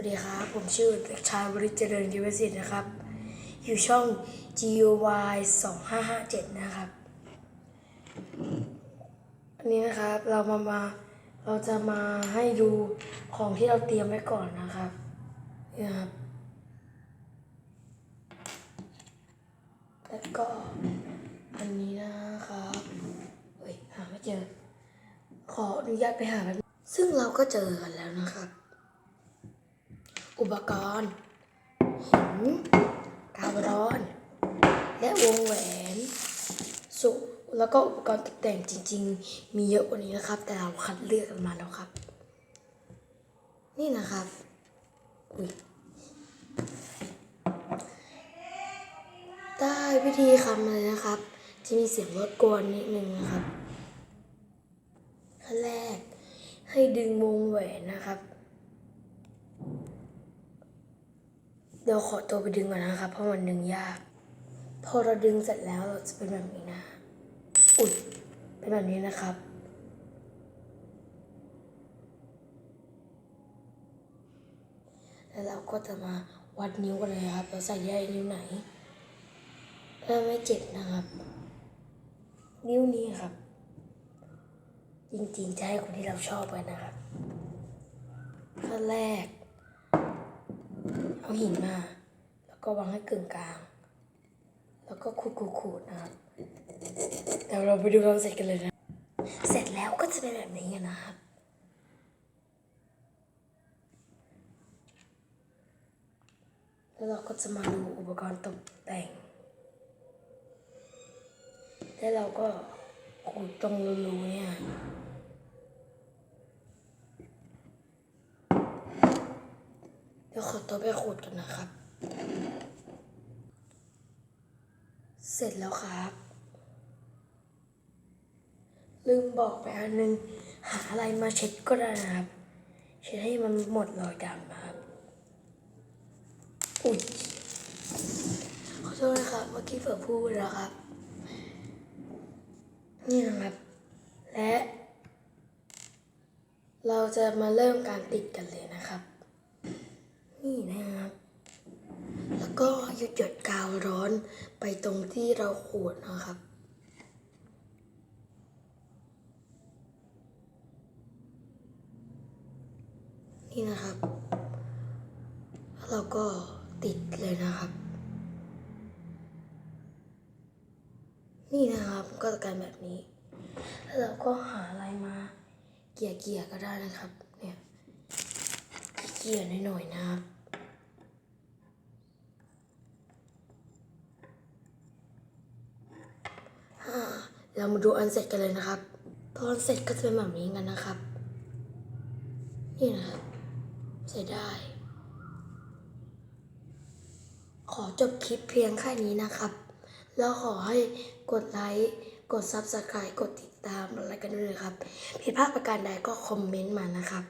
วัสดีครับ ผมชื่อเด็กชายบริจเจริญกิวสิทธิ์นะครับ อยู่ช่อง GUY 2557 นะครับ อันนี้นะครับเรามามาเราจะมาให้ดูของที่เราเตรียมไว้ก่อนนะครับนี่นะครับแล้วก็อันนี้นะครับเฮ้ยหาไม่เจอ ขออนุญาตไปหาแป๊บนึงซึ่งเราก็เจอกันแล้วนะครับ อุปกรณ์หินกาวร้อน และวงแหวนสุแล้วก็อุปกรณ์ตกแต่งจริง ๆ มีเยอะกว่านี้นะครับ แต่เราคัดเลือกกันมาแล้วครับ นี่นะครับอุ้ยได้วิธีคำเลยนะครับ จะมีเสียงรบกวนนิดนึงนะครับขั้นแรกให้ดึงวงแหวนนะครับ เดี๋ยวขอตัวไปดึงก่อนนะครับ เพราะมันดึงยาก พอเราดึงเสร็จแล้วเราจะเป็นแบบนี้นะ อุดเป็นแบบนี้นะครับ แล้วเราก็จะมาวัดนิ้วกันเลยครับ เราใส่ได้นิ้วไหนเพื่อไม่เจ็บนะครับ นิ้วนี้ครับ จริงๆจะให้คนที่เราชอบกันนะครับขั้นแรก เอาหินมา แล้วก็วางให้กึ่งกลาง แล้วก็ขูดขูดขูดนะครับเดี๋ยวเราไปดูความเสร็จกันเลยนะ เสร็จแล้วก็จะเป็นแบบนี้นนะครับแล้วเราก็จะมาดูอุปกรณ์ตกแต่ง แล้วเราก็ขูดตรงรูๆเนี่ย ดี๋ยวขอตัวไปขูดกันนะครับ เสร็จแล้วครับ ลืมบอกไปอันนึง หาอะไรมาเช็ดก็ได้นะครับ เช็ดให้มันหมดรอยดำนะครับ อุ้ย ขอโทษนะครับ เมื่อกี้เผื่อพูดแล้วครับ นี่นะครับ และเราจะมาเริ่มการติดกันเลยนะครับ นี่นะครับ แล้วก็ หยดหยดกาวร้อนไปตรงที่เราขูดนะครับ นี่นะครับแล้วเราก็ติดเลยนะครับ นี่นะครับก็จะกลารแบบนี้ แล้วเราก็หาอะไรมาเกี่ยเกี่ยก็ได้นะครับ เนี่ยเกี่ยหน่อยๆนะครับ อ่า เรามาดูอันเสร็จกันเลยนะครับ ตอนเสร็จก็จะเป็นแบบนี้กันนะครับ นี่นะครับใช้ได้ ขอจบคลิปเพียงแค่นี้นะครับ แล้วขอให้กดไลค์ กด Subscribe กดติดตามอะไรกันด้วยนะครับ ผิดพลาดประการใดก็คอมเมนต์มานะครับ